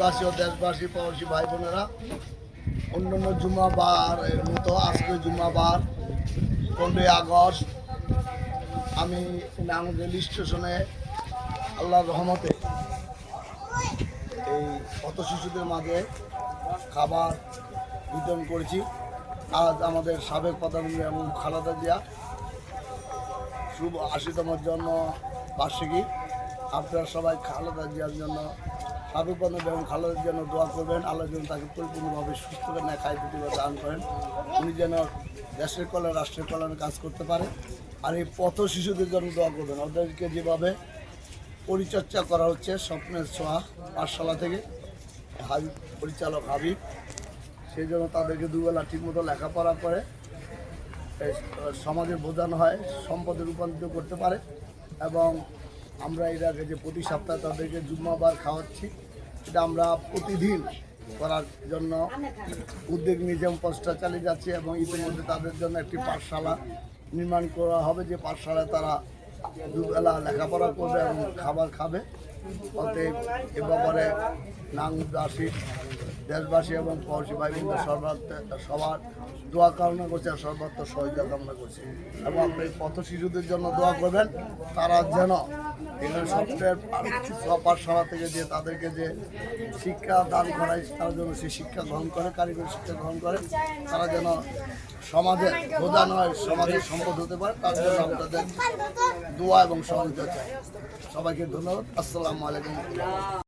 বাসী ও দেশবাসী, প্রবাসী ভাই বোনেরা অন্যান্য জুমাবার এর মতো আজকে জুমাবার পনেরোই আগস্ট, আমি নাঙ্গ রেল স্টেশনে আল্লাহর রহমতে এই পথ শিশুদের মাঝে খাবার বিতরণ করেছি। আজ আমাদের সাবেক প্রধানমন্ত্রী এবং খালেদা জিয়া শুভ আশিতম জন্ম বার্ষিকী। আপনারা সবাই খালেদা জিয়ার জন্য সাবেক প্রধানমন্ত্রী এবং খালেদা জন্য দোয়া করবেন। আল্লাহ যেন তাকে পরিপূর্ণভাবে সুস্থ নেয় খাই প্রতিভা দান করেন। উনি যেন দেশের কল্যাণ, রাষ্ট্রের কল্যাণে কাজ করতে পারে। আর এই পথ শিশুদের জন্য দোয়া করবেন। ওদেরকে যেভাবে পরিচর্যা করা হচ্ছে, স্বপ্নের সোহা পাঠশালা থেকে, হাবিব পরিচালক হাবিব। সেই জন্য তাদেরকে দুবেলা ঠিকমতো লেখাপড়া করে এই সমাজে বোঝানো হয়, সম্পদে রূপান্তরিত করতে পারে এবং আমরা এর আগে যে প্রতি সপ্তাহে তাদেরকে জুম্মাবার খাওয়াচ্ছি, এটা আমরা প্রতিদিন করার জন্য উদ্যোগ যেমন প্রচেষ্টা চালিয়ে যাচ্ছি এবং ইতিমধ্যে তাদের জন্য একটি পাঠশালা নির্মাণ করা হবে, যে পাঠশালায় তারা দুবেলা লেখাপড়া করবে এবং খাবার খাবে। অতএব এ ব্যাপারে নাংবাসী দেশবাসী এবং পড়শি ভাই বোনদের সর্বাত্ম সবার দোয়া কামনা করছি আর সর্বাত্ম সহযোগিতা কামনা করছি। এবং আপনি পথ শিশুদের জন্য দোয়া করবেন, তারা যেন এখানে সফটওয়্যার পাঠশালা থেকে যে তাদেরকে যে শিক্ষা দান করায়, তারা যেন সেই শিক্ষা গ্রহণ করে, কারিগরি শিক্ষা গ্রহণ করে, তারা যেন সমাজের বোঝা নয়, সমাজের সম্পদ হতে পারে, তার জন্য আপনাদের দোয়া এবং সহযোগিতা চাই। সবাইকে ধন্যবাদ। আসসালামু আলাইকুম।